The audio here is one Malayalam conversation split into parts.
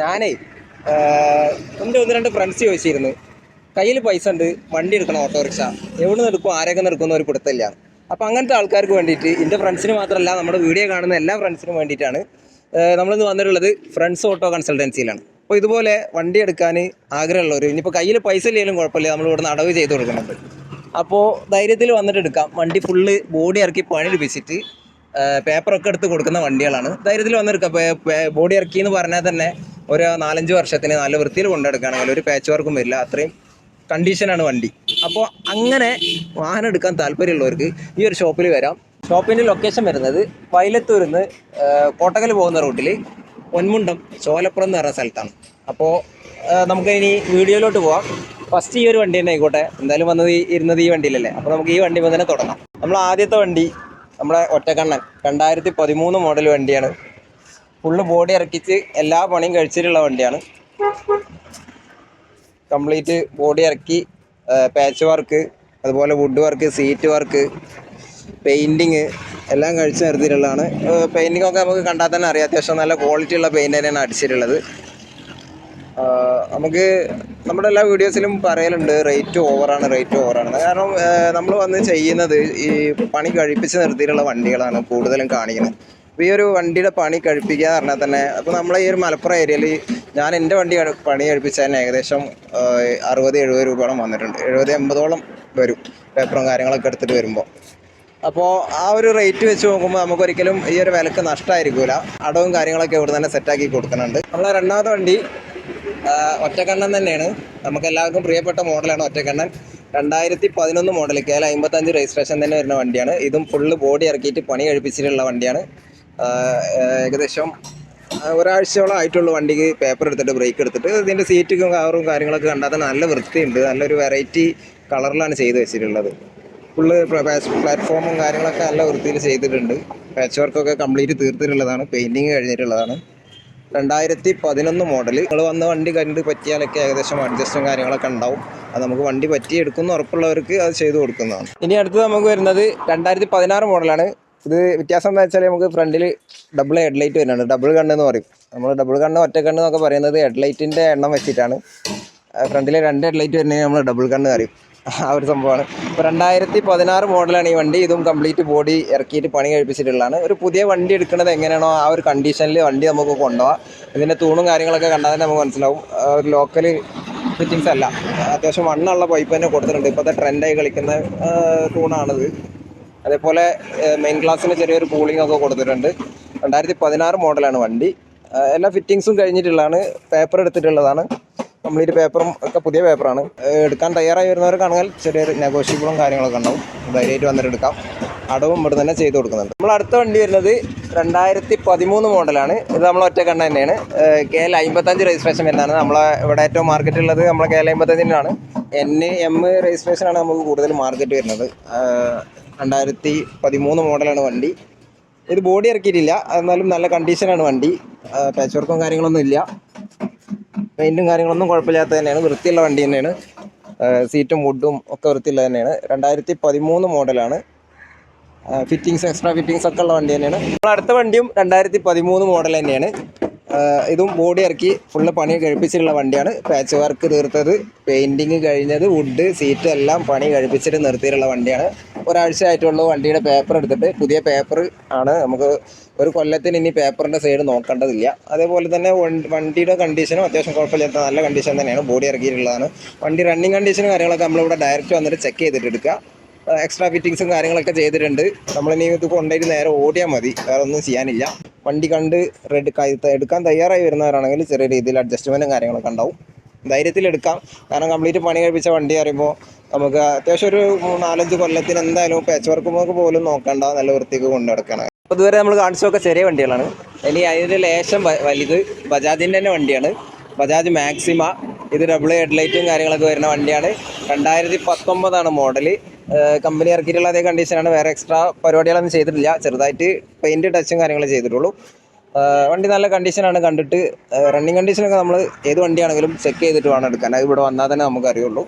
ഞാനേ എന്റെ ഒന്ന് രണ്ട് ഫ്രണ്ട്സ് ചോദിച്ചിരുന്നു. കയ്യിൽ പൈസ ഉണ്ട് വണ്ടി എടുക്കണം ഓട്ടോറിക്ഷ. എവിടെ നിന്ന് എടുക്കും ആരൊക്കെ നിൽക്കുന്ന ഒരു പിടുത്തമില്ല. അപ്പം അങ്ങനത്തെ ആൾക്കാർക്ക് വേണ്ടിയിട്ട് എന്റെ ഫ്രണ്ട്സിന് മാത്രമല്ല നമ്മുടെ വീഡിയോ കാണുന്ന എല്ലാ ഫ്രണ്ട്സിനും വേണ്ടിയിട്ടാണ് നമ്മളിന്ന് വന്നിട്ടുള്ളത് ഫ്രണ്ട്സ് ഓട്ടോ കൺസൾട്ടൻസിയിലാണ് അപ്പോൾ ഇതുപോലെ വണ്ടി എടുക്കാൻ ആഗ്രഹമുള്ളവർ ഇനിയിപ്പോൾ കയ്യിൽ പൈസ ഇല്ലെങ്കിലും കുഴപ്പമില്ല നമ്മൾ ഇവിടുന്ന് അടവ് ചെയ്ത് കൊടുക്കുന്നുണ്ട് അപ്പോൾ ധൈര്യത്തിൽ വന്നിട്ട് എടുക്കാം. വണ്ടി ഫുള്ള് ബോഡി ഇറക്കി പണി എടുപ്പിച്ചിട്ട് പേപ്പറൊക്കെ എടുത്ത് കൊടുക്കുന്ന വണ്ടികളാണ്. ധൈര്യത്തിൽ വന്നെടുക്കാം ബോഡി ഇറക്കി എന്ന് പറഞ്ഞാൽ തന്നെ ഒരു നാലഞ്ച് വർഷത്തിന് നല്ല വൃത്തിയിൽ കൊണ്ടെടുക്കുകയാണെങ്കിൽ ഒരു പാച്ച് വർക്കും വരില്ല. അത്രയും കണ്ടീഷനാണ് വണ്ടി. അപ്പോൾ അങ്ങനെ വാഹനം എടുക്കാൻ താല്പര്യമുള്ളവർക്ക് ഈ ഒരു ഷോപ്പിൽ വരാം. ഷോപ്പിന്റെ ലൊക്കേഷൻ വരുന്നത് വയലത്തൂരിൽ നിന്ന് കോട്ടകൽ പോകുന്ന റൂട്ടിൽ പൊന്മുണ്ടം ചോലപ്പുറം എന്ന് പറയുന്ന സ്ഥലത്താണ്. അപ്പോൾ നമുക്ക് ഇനി വീഡിയോയിലോട്ട് പോവാം. ഫസ്റ്റ് ഈ ഒരു വണ്ടി തന്നെ ആയിക്കോട്ടെ. എന്തായാലും വന്നത് ഇരുന്നത് ഈ വണ്ടിയിലല്ലേ. അപ്പോൾ നമുക്ക് ഈ വണ്ടി തന്നെ തുടങ്ങാം. നമ്മൾ ആദ്യത്തെ വണ്ടി നമ്മുടെ ഒറ്റക്കണ്ണൻ. രണ്ടായിരത്തി പതിമൂന്ന് മോഡൽ വണ്ടിയാണ്. ഫുള്ള് ബോഡി ഇറക്കിച്ച് എല്ലാ പണിയും കഴിച്ചിട്ടുള്ള വണ്ടിയാണ്. കംപ്ലീറ്റ് ബോഡി ഇറക്കി പാച്ച് വർക്ക് അതുപോലെ wood work seat work painting എല്ലാം കഴിച്ച് നിർത്തിയിട്ടുള്ളതാണ്. പെയിന്റിങ്ങൊക്കെ നമുക്ക് കണ്ടാൽ തന്നെ അറിയാം. അത്യാവശ്യം നല്ല ക്വാളിറ്റി ഉള്ള പെയിന്റ് തന്നെയാണ് അടിച്ചിട്ടുള്ളത്. നമുക്ക് നമ്മുടെ എല്ലാ വീഡിയോസിലും പറയലുണ്ട് റേറ്റ് ഓവറാണ് റേറ്റ് ഓവറാണ് കാരണം നമ്മൾ വന്ന് ചെയ്യുന്നത് ഈ പണി കഴിപ്പിച്ച് നിർത്തിയിട്ടുള്ള വണ്ടികളാണ് കൂടുതലും കാണിക്കുന്നത്. അപ്പോൾ ഈ ഒരു വണ്ടിയുടെ പണി കഴിപ്പിക്കുക എന്ന് പറഞ്ഞാൽ തന്നെ അപ്പോൾ നമ്മളെ ഈ ഒരു മലപ്പുറം ഏരിയയിൽ ഞാൻ എന്റെ വണ്ടി പണി കഴിപ്പിച്ചതിന് ഏകദേശം അറുപത് എഴുപത് രൂപയോളം വന്നിട്ടുണ്ട്. എഴുപത് എൺപതോളം വരും പേപ്പറും കാര്യങ്ങളൊക്കെ എടുത്തിട്ട് വരുമ്പോൾ അപ്പോൾ ആ ഒരു റേറ്റ് വെച്ച് നോക്കുമ്പോൾ നമുക്കൊരിക്കലും ഈ ഒരു വിലക്ക് നഷ്ടമായിരിക്കില്ല അടവും കാര്യങ്ങളൊക്കെ ഇവിടെ തന്നെ സെറ്റാക്കി കൊടുക്കുന്നുണ്ട്. നമ്മളെ രണ്ടാമത്തെ വണ്ടി ഒറ്റക്കണ്ണൻ തന്നെയാണ്. നമുക്ക് എല്ലാവർക്കും പ്രിയപ്പെട്ട മോഡലാണ് ഒറ്റക്കണ്ണൻ രണ്ടായിരത്തി പതിനൊന്ന് മോഡൽ കെ എൽ അമ്പത്തഞ്ച് രജിസ്ട്രേഷൻ തന്നെ വരുന്ന വണ്ടിയാണ്. ഇതും ഫുള്ള് ബോഡി ഇറക്കിയിട്ട് പണി കഴിപ്പിച്ചിട്ടുള്ള വണ്ടിയാണ്. ഏകദേശം ഒരാഴ്ചയോളം ആയിട്ടുള്ള വണ്ടിക്ക് പേപ്പർ എടുത്തിട്ട് ബ്രേക്ക് എടുത്തിട്ട്. ഇതിന്റെ സീറ്റും കവറും കാര്യങ്ങളൊക്കെ കണ്ടാൽ നല്ല വൃത്തിയുണ്ട്. നല്ലൊരു വെറൈറ്റി കളറിലാണ് ചെയ്ത് വെച്ചിട്ടുള്ളത്. ഫുള്ള് പ്ലാറ്റ്ഫോമും കാര്യങ്ങളൊക്കെ നല്ല വൃത്തിയിൽ ചെയ്തിട്ടുണ്ട്. പാച്ച് വർക്കൊക്കെ കംപ്ലീറ്റ് തീർത്തിട്ടുള്ളതാണ്. പെയിന്റിങ് കഴിഞ്ഞിട്ടുള്ളതാണ്. രണ്ടായിരത്തി പതിനൊന്ന് മോഡൽ നിങ്ങൾ വന്ന വണ്ടി കണ്ട് പറ്റിയാലൊക്കെ ഏകദേശം അഡ്ജസ്റ്റും കാര്യങ്ങളൊക്കെ ഉണ്ടാവും. അത് നമുക്ക് വണ്ടി പറ്റിയെടുക്കുന്ന ഉറപ്പുള്ളവർക്ക് അത് ചെയ്തു കൊടുക്കുന്നതാണ്. ഇനി അടുത്തത് നമുക്ക് വരുന്നത് രണ്ടായിരത്തി പതിനാറ് മോഡലാണ്. ഇത് വ്യത്യാസം എന്താ വെച്ചാൽ നമുക്ക് ഫ്രണ്ടിൽ ഡബിൾ ഹെഡ് ലൈറ്റ് വരുന്നുണ്ട്. ഡബിൾ കണ്ണ് എന്ന് പറയും. നമ്മൾ ഡബിൾ കണ്ണ് ഒറ്റ കണ്ണ് എന്നൊക്കെ പറയുന്നത് ഹെഡ് ഹെഡ്ലൈറ്റിന്റെ എണ്ണം വെച്ചിട്ടാണ്. ഫ്രണ്ടിൽ രണ്ട് ഹെഡ് ലൈറ്റ് വരുന്നതിന് നമ്മൾ ഡബിൾ കണ്ണ് അറിയും ആ ഒരു സംഭവമാണ്. ഇപ്പോൾ രണ്ടായിരത്തി പതിനാറ് മോഡലാണ് ഈ വണ്ടി. ഇതും കംപ്ലീറ്റ് ബോഡി ഇറക്കിയിട്ട് പണി കഴിപ്പിച്ചിട്ടുള്ളതാണ്. ഒരു പുതിയ വണ്ടി എടുക്കുന്നത് എങ്ങനെയാണോ ആ ഒരു കണ്ടീഷനിൽ വണ്ടി നമുക്ക് കൊണ്ടുപോകാം ഇതിന്റെ തൂണും കാര്യങ്ങളൊക്കെ കണ്ടാൽ തന്നെ നമുക്ക് മനസ്സിലാവും. ഒരു ലോക്കൽ ഫിറ്റിങ്സ് അല്ല. അത്യാവശ്യം മണ്ണുള്ള പൈപ്പ് തന്നെ കൊടുത്തിട്ടുണ്ട്. ഇപ്പോഴത്തെ ട്രെൻഡായി കളിക്കുന്ന തൂണാണിത്. അതേപോലെ മെയിൻ ക്ലാസ്സിന് ചെറിയൊരു കൂളിംഗ് ഒക്കെ കൊടുത്തിട്ടുണ്ട്. രണ്ടായിരത്തി പതിനാറ് മോഡലാണ് വണ്ടി. എല്ലാ ഫിറ്റിങ്സും കഴിഞ്ഞിട്ടുള്ളതാണ്. പേപ്പർ എടുത്തിട്ടുള്ളതാണ്. കംപ്ലീറ്റ് പേപ്പറും ഒക്കെ പുതിയ പേപ്പറാണ്. എടുക്കാൻ തയ്യാറായി വരുന്നവർക്കാണെങ്കിൽ ചെറിയൊരു നെഗോഷ്യബിളും കാര്യങ്ങളൊക്കെ ഉണ്ടാവും. ധൈര്യമായിട്ട് വന്നിട്ട് എടുക്കാം. അടവും ഇവിടെ തന്നെ ചെയ്ത് കൊടുക്കുന്നുണ്ട്. നമ്മൾ അടുത്ത വണ്ടി വരുന്നത് രണ്ടായിരത്തി പതിമൂന്ന് മോഡലാണ്. ഇത് നമ്മൾ ഒറ്റ കണ്ണ തന്നെയാണ്. കെ എൽ അമ്പത്തഞ്ച് രജിസ്ട്രേഷൻ വരുന്നതാണ്. നമ്മളെ ഇവിടെ ഏറ്റവും മാർക്കറ്റ് ഉള്ളത് നമ്മളെ കെ എൽ അമ്പത്തഞ്ചിനാണ്. എൻ എം രജിസ്ട്രേഷനാണ് നമുക്ക് കൂടുതൽ മാർക്കറ്റ് വരുന്നത്. രണ്ടായിരത്തി പതിമൂന്ന് മോഡലാണ് വണ്ടി. ഇത് ബോഡി ഇറക്കിയിട്ടില്ല. എന്നാലും നല്ല കണ്ടീഷനാണ് വണ്ടി. പാച്ച് വർക്കും കാര്യങ്ങളൊന്നും ഇല്ല. പെയിന്റും കാര്യങ്ങളൊന്നും കുഴപ്പമില്ലാത്ത തന്നെയാണ്. വൃത്തിയുള്ള വണ്ടി തന്നെയാണ്. സീറ്റും വുഡും ഒക്കെ വൃത്തിയുള്ള തന്നെയാണ്. രണ്ടായിരത്തി പതിമൂന്ന് മോഡലാണ് ഫിറ്റിങ്സ് എക്സ്ട്രാ ഫിറ്റിങ്സ് ഒക്കെ ഉള്ള വണ്ടി തന്നെയാണ്. നമ്മൾ അടുത്ത വണ്ടിയും രണ്ടായിരത്തി പതിമൂന്ന് മോഡൽ തന്നെയാണ്. ഇതും ബോഡി ഇറക്കി ഫുള്ള് പണി കഴിപ്പിച്ചിട്ടുള്ള വണ്ടിയാണ്. പാച്ച് വർക്ക് തീർത്തത് പെയിന്റിങ് കഴിഞ്ഞത് വുഡ് സീറ്റ് എല്ലാം പണി കഴിപ്പിച്ചിട്ട് നിർത്തിയിട്ടുള്ള വണ്ടിയാണ്. ഒരാഴ്ച ആയിട്ടുള്ളൂ വണ്ടിയുടെ പേപ്പർ എടുത്തിട്ട്. പുതിയ പേപ്പർ ആണ്. നമുക്ക് ഒരു കൊല്ലത്തിന് ഇനി പേപ്പറിന്റെ സൈഡ് നോക്കേണ്ടതില്ല. അതേപോലെ തന്നെ വണ്ടിയുടെ കണ്ടീഷനും അത്യാവശ്യം കുഴപ്പമില്ലാത്ത നല്ല കണ്ടീഷൻ തന്നെയാണ്. ബോഡി ഇറക്കിയിട്ടുള്ളതാണ്. വണ്ടി റണ്ണിങ് കണ്ടീഷനും കാര്യങ്ങളൊക്കെ നമ്മളിവിടെ ഡയറക്റ്റ് വന്നിട്ട് ചെക്ക് ചെയ്തിട്ട് എടുക്കുക. എക്സ്ട്രാ ഫിറ്റിങ്സും കാര്യങ്ങളൊക്കെ ചെയ്തിട്ടുണ്ട്. നമ്മളിനി ഇത് കൊണ്ടുപോയിട്ട് നേരെ ഓടിയാൽ മതി. വേറെ ഒന്നും ചെയ്യാനില്ല. വണ്ടി കണ്ട് റെഡ് എടുക്കാൻ തയ്യാറായി വരുന്നവരാണെങ്കിൽ ചെറിയ രീതിയിൽ അഡ്ജസ്റ്റ്മെന്റും കാര്യങ്ങളൊക്കെ ഉണ്ടാവും. ധൈര്യത്തിൽ എടുക്കാം. കാരണം കംപ്ലീറ്റ് പണി കഴിപ്പിച്ച വണ്ടി അറിയുമ്പോൾ നമുക്ക് അത്യാവശ്യം ഒരു നാലഞ്ച് കൊല്ലത്തിന് എന്തായാലും പേച്ച് വർക്ക് നമുക്ക് പോലും നോക്കണ്ട നല്ല വൃത്തിക്ക് കൊണ്ടു നടക്കണം. അപ്പോൾ ഇതുവരെ നമ്മൾ കാണിച്ചതൊക്കെ ചെറിയ വണ്ടികളാണ്. ഇനി അതിന്റെ ലേശം വലുത് ബജാജിന്റെ തന്നെ വണ്ടിയാണ്. ബജാജ് മാക്സിമ. ഇത് ഡബിൾ ഹെഡ്ലൈറ്റും കാര്യങ്ങളൊക്കെ വരുന്ന വണ്ടിയാണ്. രണ്ടായിരത്തി പത്തൊമ്പതാണ് മോഡൽ കമ്പനി ഇറക്കിയിട്ടുള്ള അതേ കണ്ടീഷനാണ് വേറെ എക്സ്ട്രാ പരിപാടികളൊന്നും ചെയ്തിട്ടില്ല. ചെറുതായിട്ട് പെയിന്റ് ടച്ചും കാര്യങ്ങളും ചെയ്തിട്ടുള്ളൂ. വണ്ടി നല്ല കണ്ടീഷനാണ് കണ്ടിട്ട്. റണ്ണിങ് കണ്ടീഷനൊക്കെ നമ്മൾ ഏത് വണ്ടിയാണെങ്കിലും ചെക്ക് ചെയ്തിട്ട് വേണം എടുക്കാൻ. അത് ഇവിടെ വന്നാൽ തന്നെ നമുക്ക് അറിയുള്ളൂ.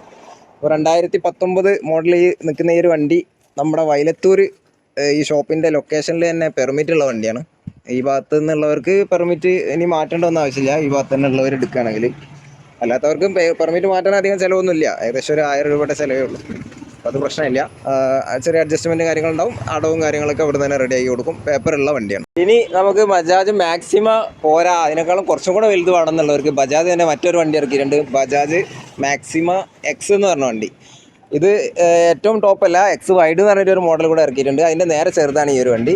അപ്പോൾ രണ്ടായിരത്തി പത്തൊമ്പത് മോഡലിൽ നിൽക്കുന്ന ഈ ഒരു വണ്ടി നമ്മുടെ വയലത്തൂർ ഈ ഷോപ്പിന്റെ ലൊക്കേഷനിൽ തന്നെ പെർമിറ്റ് ഉള്ള വണ്ടിയാണ്. ഈ ഭാഗത്ത് നിന്നുള്ളവർക്ക് പെർമിറ്റ് ഇനി മാറ്റേണ്ട ഒന്നും ആവശ്യമില്ല. ഈ ഭാഗത്ത് നിന്നുള്ളവർ എടുക്കുകയാണെങ്കിൽ. അല്ലാത്തവർക്കും പെർമിറ്റ് മാറ്റാൻ അധികം ചിലവൊന്നുമില്ല. ഏകദേശം ഒരു ആയിരം രൂപയുടെ ചിലവേ ഉള്ളൂ. അത് പ്രശ്നമില്ല. ചെറിയ കാര്യങ്ങൾ കാര്യങ്ങളുണ്ടാവും അടവും കാര്യങ്ങളൊക്കെ ഇവിടെ തന്നെ റെഡി ആക്കി കൊടുക്കും. പേപ്പർ ഉള്ള വണ്ടിയാണ്. ഇനി നമുക്ക് ബജാജ് മാക്സിമ പോരാ. അതിനേക്കാളും കുറച്ചും കൂടെ വലുത് വേണമെന്നുള്ളവർക്ക് ബജാജ് തന്നെ മറ്റൊരു വണ്ടി ഇറക്കിയിട്ടുണ്ട്. ബജാജ് മാക്സിമ എക്സ് എന്ന് പറഞ്ഞ വണ്ടി. ഇത് ഏറ്റവും ടോപ്പ് അല്ല. എക്സ് വൈഡ് എന്ന് പറഞ്ഞിട്ട് ഒരു മോഡൽ കൂടെ ഇറക്കിയിട്ടുണ്ട്. അതിന്റെ നേരെ ചെറുതാണ് ഈ ഒരു വണ്ടി.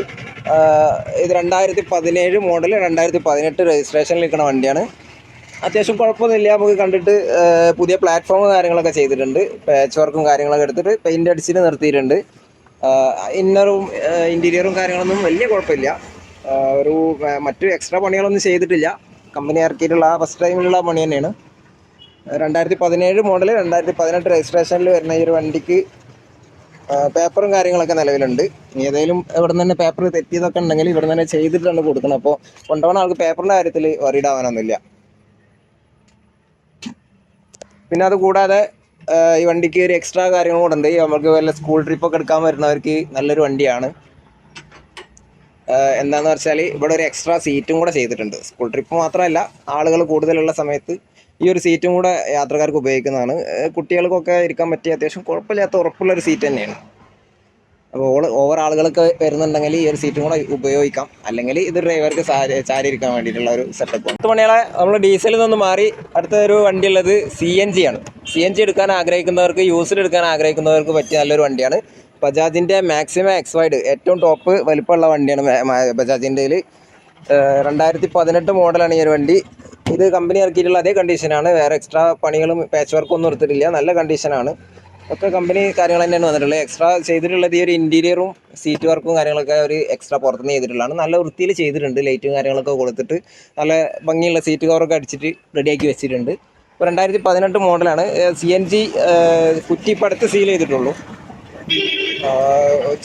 ഇത് രണ്ടായിരത്തി പതിനേഴ് മോഡൽ രണ്ടായിരത്തി പതിനെട്ട് രജിസ്ട്രേഷനിൽ നിൽക്കുന്ന വണ്ടിയാണ്. അത്യാവശ്യം കുഴപ്പമൊന്നുമില്ല. നമുക്ക് കണ്ടിട്ട് പുതിയ പ്ലാറ്റ്ഫോം കാര്യങ്ങളൊക്കെ ചെയ്തിട്ടുണ്ട്. പാച്ച് വർക്കും കാര്യങ്ങളൊക്കെ എടുത്തിട്ട് പെയിന്റ് അടിച്ചിട്ട് നിർത്തിയിട്ടുണ്ട്. ഇന്നറും ഇന്റീരിയറും കാര്യങ്ങളൊന്നും വലിയ കുഴപ്പമില്ല. ഒരു മറ്റു എക്സ്ട്രാ പണികളൊന്നും ചെയ്തിട്ടില്ല. കമ്പനി ഇറക്കിയിട്ടുള്ള ആ ഫസ്റ്റ് ടൈമിലുള്ള പണി തന്നെയാണ്. രണ്ടായിരത്തി പതിനേഴ് മോഡൽ രണ്ടായിരത്തി പതിനെട്ട് രജിസ്ട്രേഷനിൽ വരുന്ന ഈ ഒരു വണ്ടിക്ക് പേപ്പറും കാര്യങ്ങളൊക്കെ നിലവിലുണ്ട്. ഇനി ഏതെങ്കിലും ഇവിടെ തന്നെ പേപ്പർ തെറ്റിയതൊക്കെ ഉണ്ടെങ്കിൽ ഇവിടെ തന്നെ ചെയ്തിട്ടാണ് കൊടുക്കണം അപ്പോൾ കൊണ്ടുപോകുന്ന ആൾക്ക് പേപ്പറിന്റെ കാര്യത്തിൽ വറീഡ് ആവാനൊന്നുമില്ല. പിന്നെ അതുകൂടാതെ ഈ വണ്ടിക്ക് ഒരു എക്സ്ട്രാ കാര്യങ്ങൾ കൂടെ ഉണ്ട്. നമുക്ക് വല്ല സ്കൂൾ ട്രിപ്പൊക്കെ എടുക്കാൻ വരുന്നവർക്ക് നല്ലൊരു വണ്ടിയാണ്. എന്താണെന്ന് വെച്ചാൽ ഇവിടെ ഒരു എക്സ്ട്രാ സീറ്റും കൂടെ ചെയ്തിട്ടുണ്ട്. സ്കൂൾ ട്രിപ്പ് മാത്രമല്ല ആളുകൾ കൂടുതലുള്ള സമയത്ത് ഈ ഒരു സീറ്റും കൂടെ യാത്രക്കാർക്ക് ഉപയോഗിക്കുന്നതാണ്. കുട്ടികൾക്കൊക്കെ ഇരിക്കാൻ പറ്റിയ അത്യാവശ്യം കുഴപ്പമില്ലാത്ത ഉറപ്പുള്ള ഒരു സീറ്റ് തന്നെയാണ്. അപ്പോൾ ഓൾ ഓവർ ആളുകളൊക്കെ വരുന്നുണ്ടെങ്കിൽ ഈ ഒരു സീറ്റും കൂടെ ഉപയോഗിക്കാം. അല്ലെങ്കിൽ ഇത് ഡ്രൈവർക്ക് ചാരിയിരിക്കാൻ വേണ്ടിയിട്ടുള്ള ഒരു സെറ്റപ്പ് പത്ത് മണികളെ നമ്മൾ ഡീസലിൽ നിന്ന് മാറി അടുത്ത ഒരു വണ്ടി ഉള്ളത് സി എൻ ജി ആണ്. സി എൻ ജി എടുക്കാൻ ആഗ്രഹിക്കുന്നവർക്ക് യൂസിൽ എടുക്കാൻ ആഗ്രഹിക്കുന്നവർക്ക് പറ്റിയ നല്ലൊരു വണ്ടിയാണ്. ബജാജിന്റെ മാക്സിമം എക്സ് വൈഡ് ഏറ്റവും ടോപ്പ് വലിപ്പമുള്ള വണ്ടിയാണ് ബജാജിന്റെ രണ്ടായിരത്തി പതിനെട്ട് മോഡലാണ് ഈ ഒരു വണ്ടി. ഇത് കമ്പനി ഇറക്കിയിട്ടുള്ള അതേ കണ്ടീഷനാണ് വേറെ എക്സ്ട്രാ പണികളും പാച്ച് വർക്കും ഒന്നും എടുത്തിട്ടില്ല. നല്ല കണ്ടീഷനാണ് ഒക്കെ കമ്പനി കാര്യങ്ങൾ തന്നെയാണ് വന്നിട്ടുള്ളത്. എക്സ്ട്രാ ചെയ്തിട്ടുള്ളത് ഈ ഒരു ഇന്റീരിയറും സീറ്റ് വർക്കും കാര്യങ്ങളൊക്കെ ഒരു എക്സ്ട്രാ പുറത്തുനിന്ന് ചെയ്തിട്ടുള്ളതാണ്. നല്ല വൃത്തിയിൽ ചെയ്തിട്ടുണ്ട്. ലൈറ്റും കാര്യങ്ങളൊക്കെ കൊടുത്തിട്ട് നല്ല ഭംഗിയുള്ള സീറ്റ് കവറൊക്കെ അടിച്ചിട്ട് റെഡിയാക്കി വെച്ചിട്ടുണ്ട്. ഇപ്പോൾ രണ്ടായിരത്തി പതിനെട്ട് മോഡലാണ് സി എൻ ജി കുറ്റിപ്പടുത്ത് സീൽ ചെയ്തിട്ടുള്ളൂ.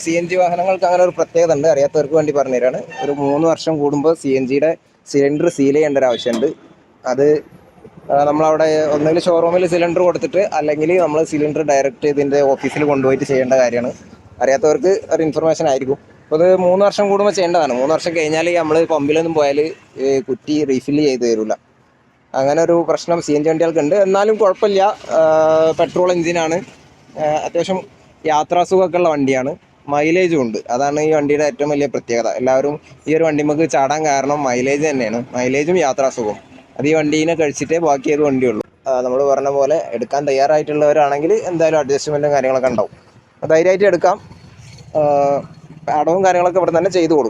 സി എൻ ജി വാഹനങ്ങൾക്ക് അങ്ങനെ ഒരു പ്രത്യേകത ഉണ്ട്. അറിയാത്തവർക്ക് വേണ്ടി പറഞ്ഞു പറഞ്ഞുതരാണ്. ഒരു മൂന്ന് വർഷം കൂടുമ്പോൾ സി എൻ ജിയുടെ സിലിണ്ടർ സീൽ ചെയ്യേണ്ട ഒരു ആവശ്യമുണ്ട്. അത് നമ്മളവിടെ ഒന്നുകിൽ ഷോറൂമിൽ സിലിണ്ടർ കൊടുത്തിട്ട് അല്ലെങ്കിൽ നമ്മൾ സിലിണ്ടർ ഡയറക്റ്റ് ഇതിന്റെ ഓഫീസിൽ കൊണ്ടുപോയിട്ട് ചെയ്യേണ്ട കാര്യമാണ്. അറിയാത്തവർക്ക് ഒരു ഇൻഫർമേഷൻ ആയിരിക്കും. അപ്പോൾ അത് മൂന്ന് വർഷം കൂടുമ്പോൾ ചെയ്യേണ്ടതാണ്. മൂന്ന് വർഷം കഴിഞ്ഞാൽ നമ്മൾ പമ്പിലൊന്നും പോയാൽ കുറ്റി റീഫില്ല് ചെയ്ത് തരില്ല അങ്ങനെ ഒരു പ്രശ്നം സി എൻ ജി വണ്ടികൾക്ക് ഉണ്ട് എന്നാലും കുഴപ്പമില്ല. പെട്രോൾ എഞ്ചിനാണ് അത്യാവശ്യം യാത്രാസുഖമൊക്കെ ഉള്ള വണ്ടിയാണ്. മൈലേജും ഉണ്ട്. അതാണ് ഈ വണ്ടിയുടെ ഏറ്റവും വലിയ പ്രത്യേകത. എല്ലാവരും ഈ ഒരു വണ്ടി നമുക്ക് ചാടാൻ കാരണം മൈലേജ് തന്നെയാണ്. മൈലേജും യാത്രാസുഖവും അത് ഈ വണ്ടീനെ കഴിച്ചിട്ടേ ബാക്കി ഏത് വണ്ടിയുള്ളൂ നമ്മൾ പറഞ്ഞ പോലെ എടുക്കാൻ തയ്യാറായിട്ടുള്ളവരാണെങ്കിൽ എന്തായാലും അഡ്ജസ്റ്റ്മെന്റും കാര്യങ്ങളൊക്കെ ഉണ്ടാവും. ധൈര്യമായിട്ട് എടുക്കാം. അടവും കാര്യങ്ങളൊക്കെ ഇവിടെ തന്നെ ചെയ്തു കൊടുക്കും.